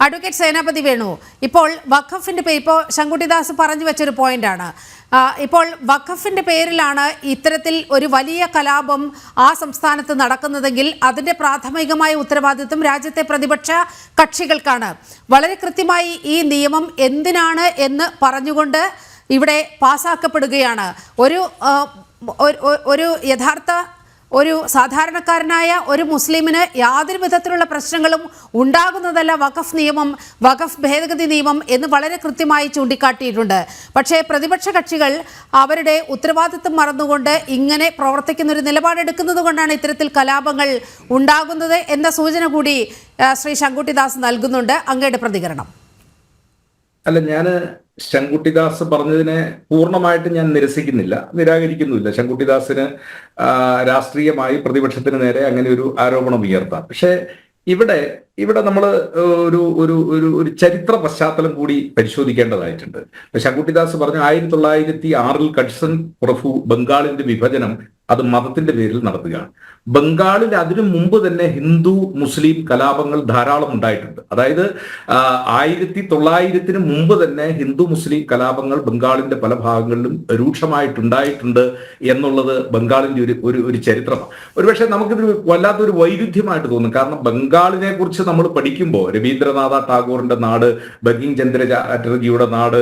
Advocate സേനാപതി വേണു. ഇപ്പോൾ വഖഫിന്റെ പേര് ഇപ്പോൾ ശങ്കുട്ടിദാസ് പറഞ്ഞു വെച്ചൊരു പോയിന്റാണ്. ഇപ്പോൾ വഖഫിന്റെ പേരിലാണ് ഇത്തരത്തിൽ ഒരു വലിയ കലാപം ആ സംസ്ഥാനത്ത് നടക്കുന്നതെങ്കിൽ അതിന്റെ പ്രാഥമികമായ ഉത്തരവാദിത്വം രാജ്യത്തെ പ്രതിപക്ഷ കക്ഷികൾക്കാണ്. വളരെ കൃത്യമായി ഈ നിയമം എന്തിനാണ് എന്ന് പറഞ്ഞുകൊണ്ട് ഇവിടെ പാസാക്കപ്പെടുകയാണ്. ഒരു- ഒരു യഥാർത്ഥ ഒരു സാധാരണക്കാരനായ ഒരു മുസ്ലിമിന് യാതൊരു വിധത്തിലുള്ള പ്രശ്നങ്ങളും ഉണ്ടാകുന്നതല്ല വഖഫ് നിയമം വഖഫ് ഭേദഗതി നിയമം എന്ന് വളരെ കൃത്യമായി ചൂണ്ടിക്കാട്ടിയിട്ടുണ്ട്. പക്ഷേ പ്രതിപക്ഷ കക്ഷികൾ അവരുടെ ഉത്തരവാദിത്വം മറന്നുകൊണ്ട് ഇങ്ങനെ പ്രവർത്തിക്കുന്ന ഒരു നിലപാടെടുക്കുന്നത് കൊണ്ടാണ് ഇത്തരത്തിൽ കലാപങ്ങൾ ഉണ്ടാകുന്നത് എന്ന സൂചന കൂടി ശ്രീ ശങ്കുട്ടിദാസ് നൽകുന്നുണ്ട്. അങ്ങയുടെ പ്രതികരണം. അല്ല ഞാൻ ശങ്കുട്ടിദാസ് പറഞ്ഞതിനെ പൂർണമായിട്ട് ഞാൻ നിരസിക്കുന്നില്ല നിരാകരിക്കുന്നുമില്ല. ശങ്കുട്ടിദാസിന് രാഷ്ട്രീയമായി പ്രതിപക്ഷത്തിന് നേരെ അങ്ങനെ ഒരു ആരോപണം ഉയർത്താം. പക്ഷേ ഇവിടെ ഇവിടെ നമ്മൾ ഒരു ഒരു ഒരു ഒരു ചരിത്ര പശ്ചാത്തലം കൂടി പരിശോധിക്കേണ്ടതായിട്ടുണ്ട്. ശങ്കുട്ടിദാസ് പറഞ്ഞു ആയിരത്തി തൊള്ളായിരത്തി ആറിൽ കഡ്സൺ പ്രഭു ബംഗാളിന്റെ വിഭജനം അത് മതത്തിന്റെ പേരിൽ നടത്തുകയാണ്. ബംഗാളിൽ അതിനു മുമ്പ് തന്നെ ഹിന്ദു മുസ്ലിം കലാപങ്ങൾ ധാരാളം ഉണ്ടായിട്ടുണ്ട്. അതായത് ആയിരത്തി തൊള്ളായിരത്തിന് മുമ്പ് തന്നെ ഹിന്ദു മുസ്ലിം കലാപങ്ങൾ ബംഗാളിന്റെ പല ഭാഗങ്ങളിലും രൂക്ഷമായിട്ടുണ്ടായിട്ടുണ്ട് എന്നുള്ളത് ബംഗാളിന്റെ ഒരു ഒരു ഒരു ചരിത്രമാണ് ഒരുപക്ഷെ നമുക്കിതൊരു വല്ലാത്തൊരു വൈരുദ്ധ്യമായിട്ട് തോന്നും. കാരണം ബംഗാളിനെ കുറിച്ച് നമ്മൾ പഠിക്കുമ്പോൾ രവീന്ദ്രനാഥ ടാഗോറിന്റെ നാട് ബങ്കിം ചന്ദ്ര ചാറ്റർജിയുടെ നാട്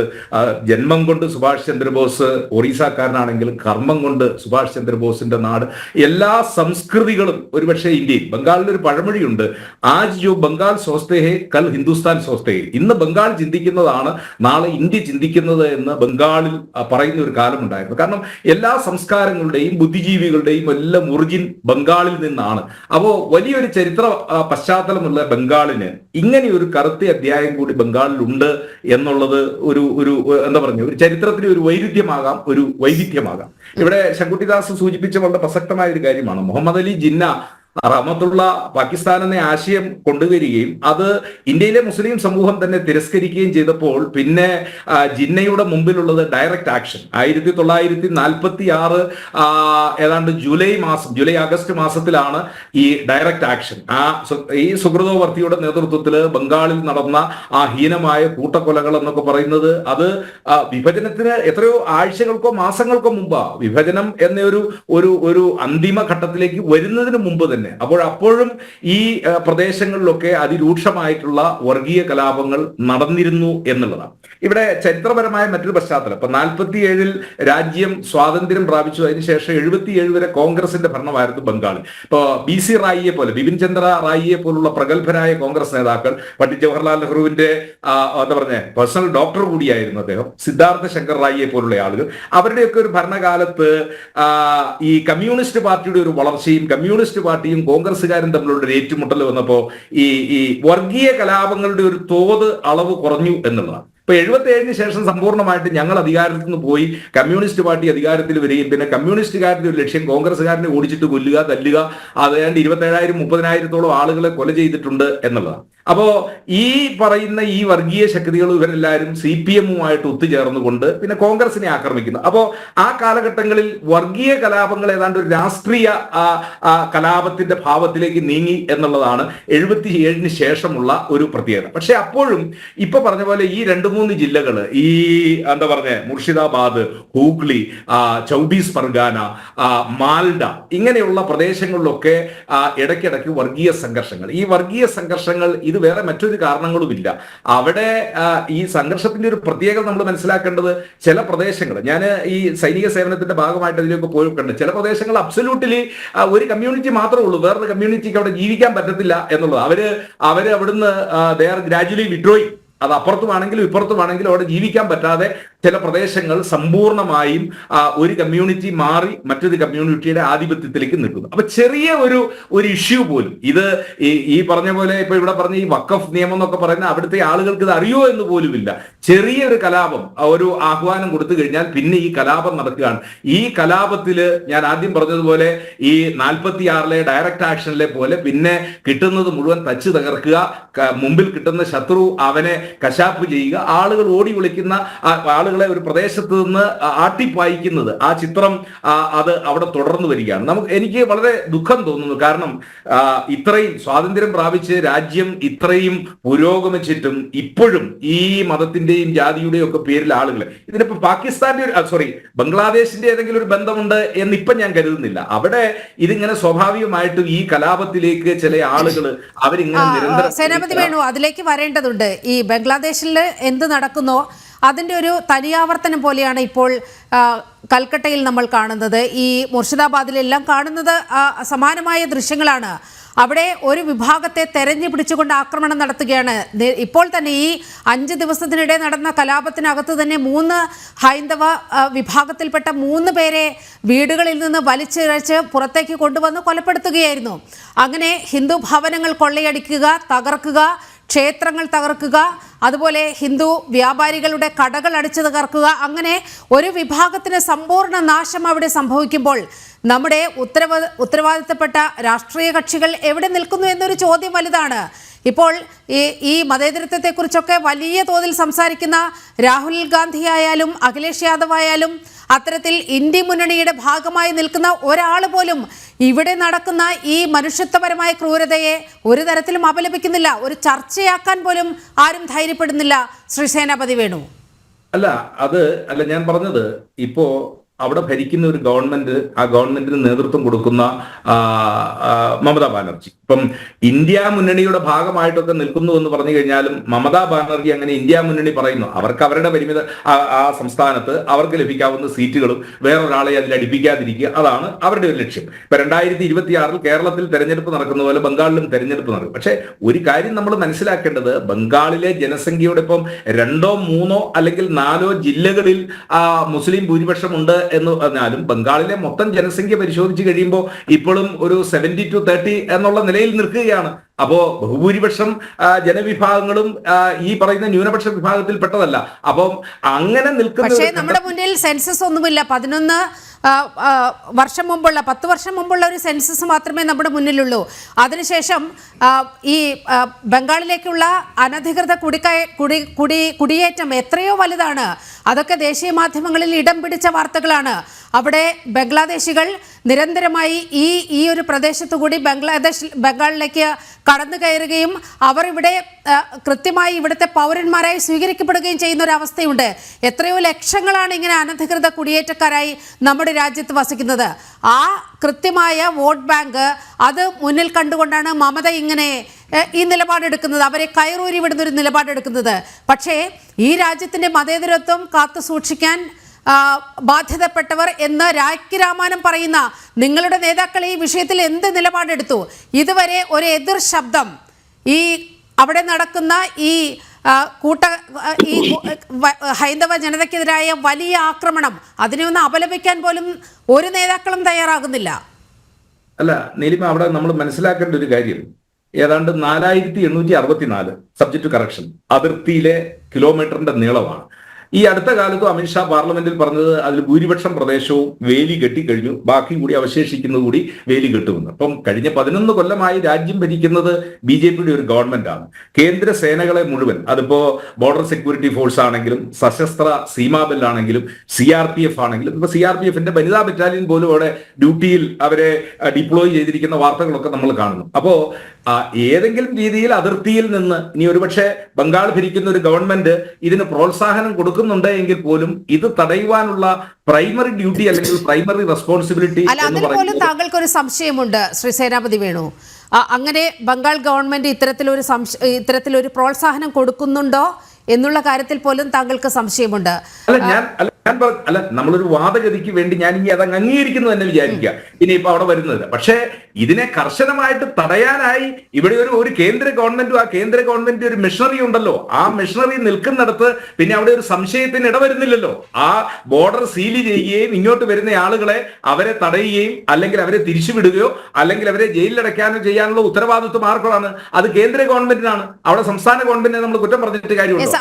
ജന്മം കൊണ്ട് സുഭാഷ് ചന്ദ്രബോസ് ഒറീസക്കാരനാണെങ്കിലും കർമ്മം കൊണ്ട് സുഭാഷ് ചന്ദ്രബോസിന്റെ നാട്? എല്ലാ സംസ്കൃതികളും ഒരുപക്ഷെ ഇന്ത്യയിൽ. ബംഗാളിൽ ഒരു പഴമൊഴിയുണ്ട്. ആജ് ജോ ബംഗാൾ സോസ്തേ ഹേ കൽ ഹിന്ദുസ്ഥാൻ സോസ്തേ ഹേ ഇന്ന് ബംഗാൾ ചിന്തിക്കുന്നതാണ് നാളെ ഇന്ത്യ ചിന്തിക്കുന്നത് എന്ന് ബംഗാളിൽ പറയുന്ന ഒരു കാലമുണ്ടായിരുന്നു. കാരണം എല്ലാ സംസ്കാരങ്ങളുടെയും ബുദ്ധിജീവികളുടെയും എല്ലാം ഒറിജിൻ ബംഗാളിൽ നിന്നാണ്. അപ്പോൾ വലിയൊരു ചരിത്ര പശ്ചാത്തലമുള്ള ബംഗാളിന് ഇങ്ങനെ ഒരു കറുത്ത അധ്യായം കൂടി ബംഗാളിൽ ഉണ്ട് എന്നുള്ളത് ഒരു ഒരു എന്താ പറഞ്ഞു ഒരു ചരിത്രത്തിന് ഒരു വൈരുദ്ധ്യമാകാം ഒരു വൈവിധ്യമാകാം. ഇവിടെ ശങ്കുട്ടിദാസ് സൂചിപ്പിച്ച വളരെ പ്രസക്തമായ ഒരു കാര്യമാണ്. മുഹമ്മദ് അലി ജിന്ന റഹമത്തുള്ള പാകിസ്ഥാൻ എന്ന ആശയം കൊണ്ടുവരികയും അത് ഇന്ത്യയിലെ മുസ്ലിം സമൂഹം തന്നെ തിരസ്കരിക്കുകയും ചെയ്തപ്പോൾ പിന്നെ ജിന്നയുടെ മുമ്പിലുള്ളത് ഡയറക്റ്റ് ആക്ഷൻ ആയിരത്തി തൊള്ളായിരത്തി നാൽപ്പത്തി ആറ് ഏതാണ്ട് ജൂലൈ മാസം ജൂലൈ ആഗസ്റ്റ് മാസത്തിലാണ് ഈ ഡയറക്റ്റ് ആക്ഷൻ ആ ഈ സുഹൃതോവർത്തിയുടെ നേതൃത്വത്തിൽ ബംഗാളിൽ നടന്ന ആ ഹീനമായ കൂട്ടക്കൊലകൾ എന്നൊക്കെ പറയുന്നത് അത് വിഭജനത്തിന് എത്രയോ ആഴ്ചകൾക്കോ മാസങ്ങൾക്കോ മുമ്പാ വിഭജനം എന്നൊരു ഒരു ഒരു അന്തിമ ഘട്ടത്തിലേക്ക് വരുന്നതിന് മുമ്പ് തന്നെ. അപ്പോൾ അപ്പോഴും ഈ പ്രദേശങ്ങളിലൊക്കെ അതിരൂക്ഷമായിട്ടുള്ള വർഗീയ കലാപങ്ങൾ നടന്നിരുന്നു എന്നുള്ളതാണ്. ഇവിടെ ചരിത്രപരമായ മറ്റൊരു പശ്ചാത്തലം. ഇപ്പൊ നാൽപ്പത്തി ഏഴിൽ രാജ്യം സ്വാതന്ത്ര്യം പ്രാപിച്ചു. അതിനുശേഷം എഴുപത്തിയേഴ് വരെ കോൺഗ്രസിന്റെ ഭരണമായിരുന്നു ബംഗാളിൽ ഇപ്പൊ ബി സി റായിയെ പോലെ ബിപിൻ ചന്ദ്ര റായിയെ പോലുള്ള പ്രഗത്ഭരായ കോൺഗ്രസ് നേതാക്കൾ പണ്ഡിറ്റ് ജവഹർലാൽ നെഹ്റുവിന്റെ എന്താ പറഞ്ഞ പേഴ്സണൽ ഡോക്ടർ കൂടിയായിരുന്നു അദ്ദേഹം സിദ്ധാർത്ഥ ശങ്കർ റായിയെ പോലുള്ള ആളുകൾ. അവരുടെയൊക്കെ ഒരു ഭരണകാലത്ത് ഈ കമ്മ്യൂണിസ്റ്റ് പാർട്ടിയുടെ ഒരു വളർച്ചയും കമ്മ്യൂണിസ്റ്റ് പാർട്ടിയും കോൺഗ്രസ്സുകാരും തമ്മിലുള്ള ഒരു ഏറ്റുമുട്ടൽ വന്നപ്പോ ഈ ഈ വർഗീയ കലാപങ്ങളുടെ ഒരു തോത് അളവ് കുറഞ്ഞു എന്നുള്ളതാണ്. ഇപ്പൊ എഴുപത്തി ഏഴിന് ശേഷം സമ്പൂർണമായിട്ട് ഞങ്ങൾ അധികാരത്തിൽ നിന്ന് പോയി കമ്മ്യൂണിസ്റ്റ് പാർട്ടി അധികാരത്തിൽ വരികയും പിന്നെ കമ്മ്യൂണിസ്റ്റുകാരുടെ ഒരു ലക്ഷ്യം കോൺഗ്രസ്സുകാരനെ ഓടിച്ചിട്ട് കൊല്ലുക തല്ലുക അതായത് ഇരുപത്തേഴായിരം മുപ്പതിനായിരത്തോളം ആളുകളെ കൊല ചെയ്തിട്ടുണ്ട് എന്നുള്ളതാണ്. അപ്പോ ഈ പറയുന്ന ഈ വർഗീയ ശക്തികൾ ഇവരെല്ലാവരും സി പി എമ്മുമായിട്ട് ഒത്തുചേർന്നുകൊണ്ട് പിന്നെ കോൺഗ്രസിനെ ആക്രമിക്കുന്നു. അപ്പോ ആ കാലഘട്ടങ്ങളിൽ വർഗീയ കലാപങ്ങൾ ഏതാണ്ട് ഒരു രാഷ്ട്രീയ കലാപത്തിന്റെ ഭാവത്തിലേക്ക് നീങ്ങി എന്നുള്ളതാണ് എഴുപത്തി ഏഴിന് ശേഷമുള്ള ഒരു പ്രത്യേകത. പക്ഷെ അപ്പോഴും ഇപ്പൊ പറഞ്ഞ പോലെ ഈ രണ്ട് മൂന്ന് ജില്ലകൾ ഈ എന്താ പറഞ്ഞ മുർഷിദാബാദ് ഹൂഗ്ലി ചൌബീസ് പർഗാന മാൽഡ ഇങ്ങനെയുള്ള പ്രദേശങ്ങളിലൊക്കെ ഇടയ്ക്കിടയ്ക്ക് വർഗീയ സംഘർഷങ്ങൾ. ഈ വർഗീയ സംഘർഷങ്ങൾ ഇത് വേറെ മറ്റൊരു കാരണങ്ങളുമില്ല. അവിടെ ഈ സംഘർഷത്തിന്റെ ഒരു പ്രത്യേകത നമ്മൾ മനസ്സിലാക്കേണ്ടത് ചില പ്രദേശങ്ങൾ. ഞാൻ ഈ സൈനിക സേവനത്തിന്റെ ഭാഗമായിട്ട് അതിലേക്ക് പോയിട്ടുണ്ട്. ചില പ്രദേശങ്ങൾ അബ്സല്യൂട്ടിലി ഒരു കമ്മ്യൂണിറ്റി മാത്രമേ ഉള്ളൂ. വേറൊരു കമ്മ്യൂണിറ്റിക്ക് അവിടെ ജീവിക്കാൻ പറ്റത്തില്ല എന്നുള്ളത്. അവർ അവർ അവിടുന്ന് ദേ ആർ ഗ്രാജുവലി വിഡ്രോയിങ് അത് അപ്പുറത്തുമാണെങ്കിലും ഇപ്പുറത്തുമാണെങ്കിലും അവിടെ ജീവിക്കാൻ പറ്റാതെ ചില പ്രദേശങ്ങൾ സമ്പൂർണമായും ഒരു കമ്മ്യൂണിറ്റി മാറി മറ്റൊരു കമ്മ്യൂണിറ്റിയുടെ ആധിപത്യത്തിലേക്ക് നിൽക്കുന്നു അപ്പൊ ചെറിയ ഒരു ഒരു ഇഷ്യൂ പോലും. ഇത് ഈ പറഞ്ഞ പോലെ ഇപ്പൊ ഇവിടെ പറഞ്ഞ ഈ വക്കഫ് നിയമം എന്നൊക്കെ പറയുന്ന അവിടുത്തെ ആളുകൾക്ക് ഇത് അറിയോ എന്ന് പോലുമില്ല. ചെറിയൊരു കലാപം ഒരു ആഹ്വാനം കൊടുത്തു കഴിഞ്ഞാൽ പിന്നെ ഈ കലാപം നടക്കുകയാണ്. ഈ കലാപത്തിൽ ഞാൻ ആദ്യം പറഞ്ഞതുപോലെ ഈ നാൽപ്പത്തി ആറിലെ ഡയറക്റ്റ് ആക്ഷനിലെ പോലെ പിന്നെ കിട്ടുന്നത് മുഴുവൻ തച്ച് തകർക്കുക മുമ്പിൽ കിട്ടുന്ന ശത്രു അവനെ കശാപ്പ് ചെയ്യുക ആളുകൾ ഓടി വിളിക്കുന്ന ആളുകളെ ഒരു പ്രദേശത്ത് നിന്ന് ആട്ടിപ്പായിക്കുന്നത്. ആ ചിത്രം അത് അവിടെ തുടർന്നു വരികയാണ്. നമുക്ക് എനിക്ക് വളരെ ദുഃഖം തോന്നുന്നു. കാരണം ഇത്രയും സ്വാതന്ത്ര്യം പ്രാപിച്ച് രാജ്യം ഇത്രയും പുരോഗമിച്ചിട്ടും ഇപ്പോഴും ഈ മതത്തിന്റെയും ജാതിയുടെയും ഒക്കെ പേരിൽ ആളുകൾ ഇതിനിപ്പോ പാകിസ്ഥാന്റെ ഒരു സോറി ബംഗ്ലാദേശിന്റെ ഏതെങ്കിലും ഒരു ബന്ധമുണ്ട് എന്ന് ഇപ്പൊ ഞാൻ കരുതുന്നില്ല. അവിടെ ഇതിങ്ങനെ സ്വാഭാവികമായിട്ടും ഈ കലാപത്തിലേക്ക് ചില ആളുകൾ അവരിങ്ങനെ നിരന്തരം സേനാപതി വേണു അതിലേക്ക് വരേണ്ടതുണ്ട്. ഈ ബംഗ്ലാദേശിൽ എന്ത് നടക്കുന്നോ അതിന്റെ ഒരു തനിയാവർത്തനം പോലെയാണ് ഇപ്പോൾ കൽക്കട്ടയിൽ നമ്മൾ കാണുന്നത്. ഈ മുർഷിദാബാദിലെല്ലാം കാണുന്നത് സമാനമായ ദൃശ്യങ്ങളാണ്. അവിടെ ഒരു വിഭാഗത്തെ തെരഞ്ഞു പിടിച്ചുകൊണ്ട് ആക്രമണം നടത്തുകയാണ്. ഇപ്പോൾ തന്നെ ഈ അഞ്ച് ദിവസത്തിനിടെ നടന്ന കലാപത്തിനകത്ത് തന്നെ മൂന്ന് ഹൈന്ദവ വിഭാഗത്തിൽപ്പെട്ട മൂന്ന് പേരെ വീടുകളിൽ നിന്ന് വലിച്ചിഴച്ച് പുറത്തേക്ക് കൊണ്ടുവന്ന് കൊലപ്പെടുത്തുകയായിരുന്നു. അങ്ങനെ ഹിന്ദു ഭവനങ്ങൾ കൊള്ളയടിക്കുക തകർക്കുക ക്ഷേത്രങ്ങൾ തകർക്കുക അതുപോലെ ഹിന്ദു വ്യാപാരികളുടെ കടകൾ അടിച്ചു തകർക്കുക അങ്ങനെ ഒരു വിഭാഗത്തിന് സമ്പൂർണ നാശം അവിടെ സംഭവിക്കുമ്പോൾ നമ്മുടെ ഉത്തരവ ഉത്തരവാദിത്തപ്പെട്ട രാഷ്ട്രീയ കക്ഷികൾ എവിടെ നിൽക്കുന്നു എന്നൊരു ചോദ്യം വലുതാണ്. ഇപ്പോൾ ഈ ഈ മതേതരത്വത്തെക്കുറിച്ചൊക്കെ വലിയ തോതിൽ സംസാരിക്കുന്ന രാഹുൽ ഗാന്ധി ആയാലും അഖിലേഷ് യാദവ് ആയാലും അത്തരത്തിൽ ഇന്ത്യ മുന്നണിയുടെ ഭാഗമായി നിൽക്കുന്ന ഒരാൾ പോലും ഇവിടെ നടക്കുന്ന ഈ മനുഷ്യത്വപരമായ ക്രൂരതയെ ഒരു തരത്തിലും അപലപിക്കുന്നില്ല. ഒരു ചർച്ചയാക്കാൻ പോലും ആരും ധൈര്യപ്പെടുന്നില്ല. ശ്രീ സേനാപതി വേണു. അല്ല അത് അല്ല ഞാൻ പറഞ്ഞത് ഇപ്പോ അവിടെ ഭരിക്കുന്ന ഒരു ഗവൺമെന്റ് ആ ഗവൺമെന്റിന് നേതൃത്വം കൊടുക്കുന്ന മമതാ ബാനർജി. ഇപ്പം ഇന്ത്യ മുന്നണിയുടെ ഭാഗമായിട്ടൊക്കെ നിൽക്കുന്നു എന്ന് പറഞ്ഞു കഴിഞ്ഞാലും മമതാ ബാനർജി അങ്ങനെ ഇന്ത്യ മുന്നണി പറയുന്നു. അവർക്ക് അവരുടെ പരിമിത ആ സംസ്ഥാനത്ത് അവർക്ക് ലഭിക്കാവുന്ന സീറ്റുകളും വേറൊരാളെ അതിൽ അടിപ്പിക്കാതിരിക്കുക അതാണ് അവരുടെ ഒരു ലക്ഷ്യം. ഇപ്പൊ രണ്ടായിരത്തി ഇരുപത്തി ആറിൽ കേരളത്തിൽ തെരഞ്ഞെടുപ്പ് നടക്കുന്ന പോലെ ബംഗാളിലും തെരഞ്ഞെടുപ്പ് നടക്കും. പക്ഷേ ഒരു കാര്യം നമ്മൾ മനസ്സിലാക്കേണ്ടത് ബംഗാളിലെ ജനസംഖ്യയുടെ ഇപ്പം രണ്ടോ മൂന്നോ അല്ലെങ്കിൽ നാലോ ജില്ലകളിൽ ആ മുസ്ലിം ഭൂരിപക്ഷം ഉണ്ട് എന്ന് പറഞ്ഞാലും ബംഗാളിലെ മൊത്തം ജനസംഖ്യ പരിശോധിച്ച് കഴിയുമ്പോൾ ഇപ്പോഴും ഒരു സെവന്റി ടു തേർട്ടി എന്നുള്ള നിലയിൽ നിൽക്കുകയാണ്. അപ്പോ ബഹുഭൂരിപക്ഷം ജനവിഭാഗങ്ങളും ഈ പറയുന്ന ന്യൂനപക്ഷ വിഭാഗത്തിൽപ്പെട്ടതല്ല. അപ്പം അങ്ങനെ നിൽക്കുന്ന നമ്മുടെ മുന്നിൽ സെൻസസ് ഒന്നുമില്ല. പതിനൊന്ന് വർഷം മുമ്പുള്ള പത്ത് വർഷം മുമ്പുള്ള ഒരു സെൻസസ് മാത്രമേ നമ്മുടെ മുന്നിലുള്ളൂ. അതിനുശേഷം ഈ ബംഗാളിലേക്കുള്ള അനധികൃത കുടിക്കയ കുടി കുടി കുടിയേറ്റം എത്രയോ വലുതാണ്. അതൊക്കെ ദേശീയ മാധ്യമങ്ങളിൽ ഇടം പിടിച്ച വാർത്തകളാണ്. അവിടെ ബംഗ്ലാദേശികൾ നിരന്തരമായി ഈ ഈ ഒരു പ്രദേശത്തു കൂടി ബംഗ്ലാദേശ് ബംഗാളിലേക്ക് കടന്നു കയറുകയും അവർ ഇവിടെ കൃത്യമായി ഇവിടുത്തെ പൗരന്മാരായി സ്വീകരിക്കപ്പെടുകയും ചെയ്യുന്ന ഒരു അവസ്ഥയുണ്ട്. എത്രയോ ലക്ഷങ്ങളാണ് ഇങ്ങനെ അനധികൃത കുടിയേറ്റക്കാരായി നമ്മുടെ രാജ്യത്ത് വസിക്കുന്നത്. ആ കൃത്യമായ വോട്ട് ബാങ്ക് അത് മുന്നിൽ കണ്ടുകൊണ്ടാണ് മമത ഇങ്ങനെ ഈ നിലപാടെടുക്കുന്നത്. അവരെ കയറൂരി വിടുന്ന ഒരു നിലപാടെടുക്കുന്നത്. പക്ഷേ ഈ രാജ്യത്തിന്റെ മതേതരത്വം കാത്തു സൂക്ഷിക്കാൻ ബാധ്യതപ്പെട്ടവർ എന്ന് രാഖി രാമാനം പറയുന്ന നിങ്ങളുടെ നേതാക്കൾ ഈ വിഷയത്തിൽ എന്ത് നിലപാടെടുത്തു? ഇതുവരെ ഒരു എതിർ ശബ്ദം ഈ അവിടെ നടക്കുന്ന ഈ കൂട്ട ഈ ഹൈന്ദവ ജനതയ്ക്കെതിരായ വലിയ ആക്രമണം. അതിനെ ഒന്ന് അപലപിക്കാൻ പോലും ഒരു നേതാക്കളും തയ്യാറാകുന്നില്ല. അല്ല നീലിമ അവിടെ നമ്മൾ മനസ്സിലാക്കേണ്ട ഒരു കാര്യം. ഏതാണ്ട് നാലായിരത്തി എണ്ണൂറ്റി അറുപത്തിനാല് സബ്ജക്ട് കറക്ഷൻ അതിർത്തിയിലെ കിലോമീറ്ററിന്റെ നീളമാണ്. ഈ അടുത്ത കാലത്തും അമിത്ഷാ പാർലമെന്റിൽ പറഞ്ഞത് അതിൽ ഭൂരിപക്ഷം പ്രദേശവും വേലി കെട്ടിക്കഴിഞ്ഞു ബാക്കി കൂടി അവശേഷിക്കുന്നത് കൂടി വേലി കെട്ടുമെന്ന്. അപ്പം കഴിഞ്ഞ പതിനൊന്ന് കൊല്ലമായി രാജ്യം ഭരിക്കുന്നത് ബി ജെ പിയുടെ ഒരു ഗവൺമെന്റ് ആണ് കേന്ദ്ര സേനകളെ മുഴുവൻ അതിപ്പോ ബോർഡർ സെക്യൂരിറ്റി ഫോഴ്സ് ആണെങ്കിലും സശസ്ത്ര സീമാബെൽ ആണെങ്കിലും സി ആർ പി എഫ് ആണെങ്കിലും ഇപ്പൊ സി ആർ പി എഫിന്റെ വനിതാ ബറ്റാലിയൻ പോലും അവിടെ ഡ്യൂട്ടിയിൽ അവരെ ഡിപ്ലോയ് ചെയ്തിരിക്കുന്ന വാർത്തകളൊക്കെ നമ്മൾ കാണുന്നു. അപ്പോ ഏതെങ്കിലും രീതിയിൽ അതിർത്തിയിൽ നിന്ന് ഇനി ഒരുപക്ഷെ ബംഗാൾ ഭരിക്കുന്ന ഒരു ഗവൺമെന്റ് ഇതിന് പ്രോത്സാഹനം കൊടുക്കുന്നുണ്ട് എങ്കിൽ പോലും ഇത് തടയുവാനുള്ള പ്രൈമറി ഡ്യൂട്ടി അല്ലെങ്കിൽ പ്രൈമറി റെസ്പോൺസിബിലിറ്റി അല്ല എന്ന് അതിൽ പോലും പറയുന്നത് താങ്കൾക്കൊരു സംശയമുണ്ട് ശ്രീ സേനാപതി വേണു. അങ്ങനെ ബംഗാൾ ഗവൺമെന്റ് ഇത്തരത്തിലൊരു സംശ ഇത്തരത്തിലൊരു പ്രോത്സാഹനം കൊടുക്കുന്നുണ്ടോ എന്നുള്ള കാര്യത്തിൽ പോലും താങ്കൾക്ക് സംശയമുണ്ട്. അല്ല ഞാൻ ഞാൻ അല്ല നമ്മളൊരു വാദഗതിക്ക് വേണ്ടി ഞാൻ ഇനി അത് അംഗീകരിക്കുന്നു തന്നെ വിചാരിക്കുക. ഇനി ഇപ്പൊ അവിടെ വരുന്നത്. പക്ഷേ ഇതിനെ കർശനമായിട്ട് തടയാനായി ഇവിടെ ഒരു ഒരു കേന്ദ്ര ഗവൺമെന്റും ആ കേന്ദ്ര ഗവൺമെന്റ് ഒരു മിഷണറി ഉണ്ടല്ലോ. ആ മിഷണറി നിൽക്കുന്നിടത്ത് പിന്നെ അവിടെ ഒരു സംശയത്തിന് ഇടവരുന്നില്ലല്ലോ. ആ ബോർഡർ സീൽ ചെയ്യുകയും ഇങ്ങോട്ട് വരുന്ന ആളുകളെ അവരെ തടയുകയും അല്ലെങ്കിൽ അവരെ തിരിച്ചുവിടുകയോ അല്ലെങ്കിൽ അവരെ ജയിലിലടയ്ക്കാനോ ചെയ്യാനുള്ള ഉത്തരവാദിത്വം ആർക്കാണ് അത് കേന്ദ്ര ഗവൺമെന്റിനാണ്. അവിടെ സംസ്ഥാന ഗവൺമെന്റിനെ നമ്മൾ കുറ്റം പറഞ്ഞിട്ട് കാര്യമുണ്ട്?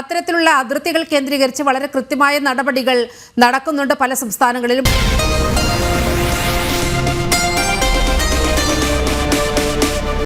അത്തരത്തിലുള്ള അതിർത്തികൾ കേന്ദ്രീകരിച്ച് വളരെ കൃത്യമായ നടപടികൾ നടക്കുന്നുണ്ട് പല സംസ്ഥാനങ്ങളിലും.